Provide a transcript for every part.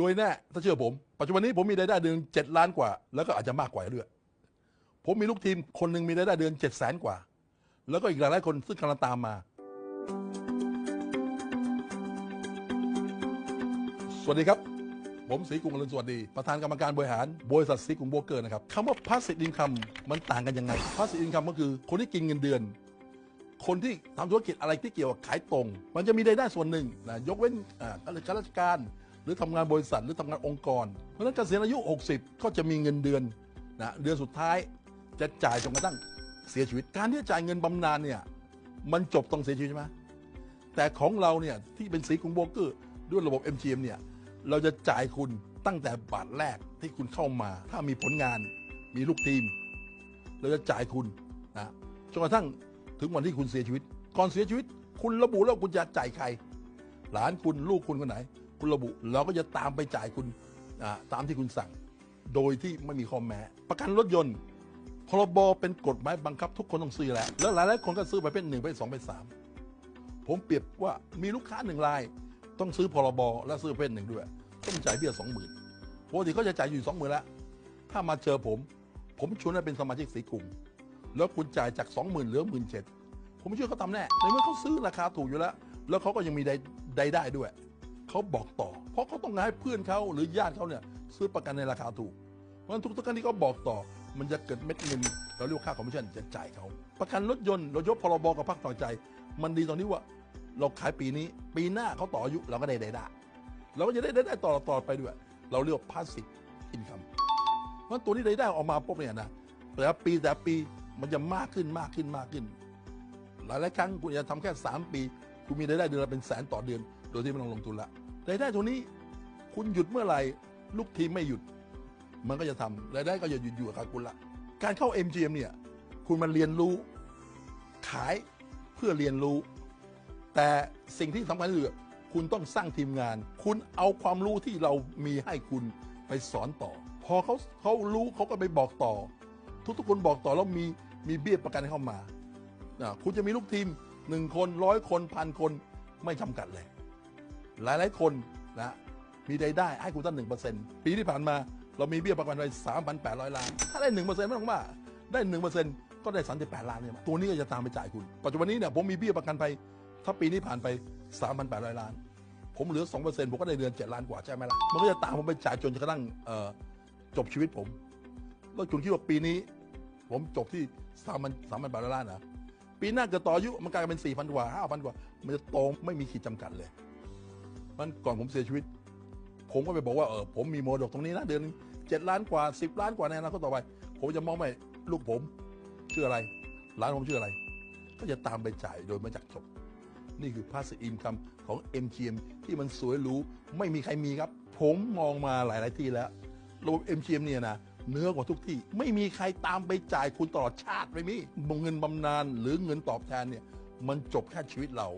รวยแน่ถ้าเชื่อผม ปัจจุบันนี้ผมมีรายได้เดือนเจ็ดล้านกว่า แล้วก็อาจจะมากกว่าด้วยผมมีลูกทีมคนหนึ่งมีรายได้เดือนเจ็ดแสนกว่า แล้วก็อีกหลายๆคนซึ่งกำลังตามมา สวัสดีครับ ผมศรีกรุงอรุณสวัสดี ประธานกรรมการบริหารบริษัทศรีกรุงโบเกอร์นะครับคำว่า passive income มันต่างกันยังไง passive income ก็คือคนที่กินเงินเดือนคนที่ทำธุรกิจอะไรที่เกี่ยวกับขายตรง มันจะมีรายได้ส่วนหนึ่งนะยกเว้นอ่าข้าราชการ หรือทำงานบริษัทหรือทำงานองค์กร เพราะฉะนั้นเกษียณอายุ 60 ก็จะมีเงินเดือนนะเดือนสุดท้ายจะจ่ายจนกระทั่งเสียชีวิต การที่จะจ่ายเงินบำนาญเนี่ยมันจบตรงเสียชีวิตใช่ไหมแต่ของเราเนี่ยที่เป็นสีกรุงโบกเกอร์ด้วยระบบ MGM เนี่ยเราจะจ่ายคุณตั้งแต่บาทแรกที่คุณเข้ามา ถ้ามีผลงานมีลูกทีม เราจะจ่ายคุณนะจนกระทั่งถึงวันที่คุณเสียชีวิต ก่อนเสียชีวิต คุณระบุแล้วคุณจะจ่ายใคร หลานคุณลูกคุณคนไหน คุณระบุเราก็จะตามไปจ่ายคุณตามที่คุณสั่ง โดยที่ไม่มีข้อแม้ ประกันรถยนต์พรบเป็นกฎหมายบังคับทุกคนต้องซื้อแหล้วแล้วหลายๆคนก็ซื้อไปเป็นหนึ่งไปสองไปสามผมเปรียบว่ามีลูกค้าหนึ่งราย ต้องซื้อพรบและซื้อเป็นหนึ่งด้วย ต้องจ่ายเบี้ยสองหมื่นปกติเขาจะจ่ายอยู่สองหมื่นแล้วถ้ามาเจอผม ผมชวนให้เป็นสมาชิกสีกลุ่ม แล้วคุณจ่ายจากสองหมื่นเหลือหมื่นเจ็ดผมเชื่อเขาทำแน่ในเมื่อเขาซื้อราคาถูกอยู่แล้ว แล้วเขาก็ยังมีได้ ได้ได้ด้วย เขาบอกต่อ เพราะเขาต้องการให้เพื่อนเขาหรือญาติเขาเนี่ยซื้อประกันในราคาถูก เพราะฉะนั้นทุกครั้งที่เขาบอกต่อ มันจะเกิดเม็ดเงินเราเรียกว่าค่าคอมมิชชั่นจะจ่ายเขาประกันรถยนต์เรายกพรบกับภาคต่อใจ มันดีตอนนี้ว่า เราขายปีนี้ ปีหน้าเขาต่ออายุเราก็ได้ได้ได้เราก็จะได้ได้ได้ต่อต่อไปด้วย เราเรียกว่า passive income เพราะฉะนั้นตัวนี้รายได้ออกมาปุ๊บเนี่ยนะแต่ละปีแต่ละปีมันจะมากขึ้นมากขึ้นมากขึ้น หลายหลายครั้งคุณจะทำแค่ 3 ปี คุณมีรายได้เดือนละเป็นแสนต่อเดือน โดยที่ไม่ต้องลงทุนละรายได้ตัวนี้คุณหยุดเมื่อไหร่ลูกทีมไม่หยุด มันก็จะทำรายได้ก็จะหยุดอยู่กับคุณละการเข้า MGM เนี่ย คุณมันเรียนรู้ ขายเพื่อเรียนรู้ แต่สิ่งที่สำคัญคือคุณต้องสร้างทีมงาน คุณเอาความรู้ที่เรามีให้คุณไปสอนต่อ พอเขาเขารู้เขาก็ไปบอกต่อ ทุกๆคนบอกต่อแล้วมีมีเบี้ยประกันเข้ามา คุณจะมีลูกทีม หนึ่งคนร้อยคนพันคนไม่จำกัดเลย หลายๆคนนะมีรายได้ให้คุณตั้งหนึ่งเปอร์เซ็นต์ปีที่ผ่านมา เรามีเบี้ยประกันไปสามพันแปดร้อยล้าน ถ้าได้หนึ่งเปอร์เซ็นต์ไม่ต้องมาได้หนึ่งเปอร์เซ็นต์ก็ได้สามสิบแปดล้านเนี่ยตัวนี้ก็จะตามไปจ่ายคุณ ปัจจุบันนี้เนี่ยผมมีเบี้ยประกันไป ถ้าปีนี้ผ่านไปสามพันแปดร้อยล้าน ผมเหลือสองเปอร์เซ็นต์ผมก็ได้เดือนเจ็ดล้านกว่าใช่ไหมล่ะมันก็จะตามผมไปจ่ายจนกระทั่งจบชีวิตผมแล้วคุณคิดว่าปีนี้ ผมจบที่สามพันสามพันแปดร้อยล้านนะ ปีหน้าเกิดต่ออายุมันกลายเป็นสี่พันกว่าห้าพันกว่า มันจะโตไม่มีขีดจำกัดเลย มันก่อนผมเสียชีวิต ผมก็ไปบอกว่าเออผมมีโมดกตรงนี้นะเดือนเจ็ดล้านกว่าสิบล้านกว่าในอนาคตต่อไปผมจะมองไปลูกผมชื่ออะไรหลานผมชื่ออะไร ก็จะตามไปจ่ายโดยม่จักจบ นี่คือ passive income ของ MGM ที่มันสวยหรูไม่มีใครมีครับ ผมมองมาหลาย ๆ ที่แล้วระบบ MGM เนี่ยนะ เนื้อกว่าทุกที่ ไม่มีใครตามไปจ่ายคุณตลอดชาติไม่มีเงินบำนาญหรือเงินตอบแทนเนี่ย มันจบแค่ชีวิตเรา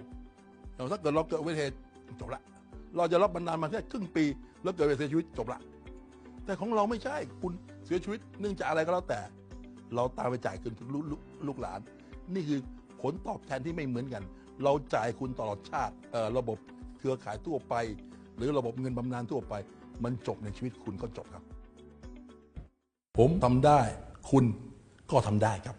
แต่ถ้าเกิดเราเกิดอุบัติเหตุจบละ เราจะรับบำนาญมาแค่ครึ่งปี แล้วเกิดอุบัติเหตุเสียชีวิตจบละ แต่ของเราไม่ใช่คุณเสียชีวิตเนื่องจากอะไรก็แล้วแต่ เราตามไปจ่ายคืนลูกลูกลูกหลาน นี่คือผลตอบแทนที่ไม่เหมือนกัน เราจ่ายคุณตลอดชาติเออระบบเครือข่ายทั่วไป หรือระบบเงินบำนาญทั่วไป มันจบในชีวิตคุณก็จบครับ ผมทำได้ คุณก็ทำได้ครับ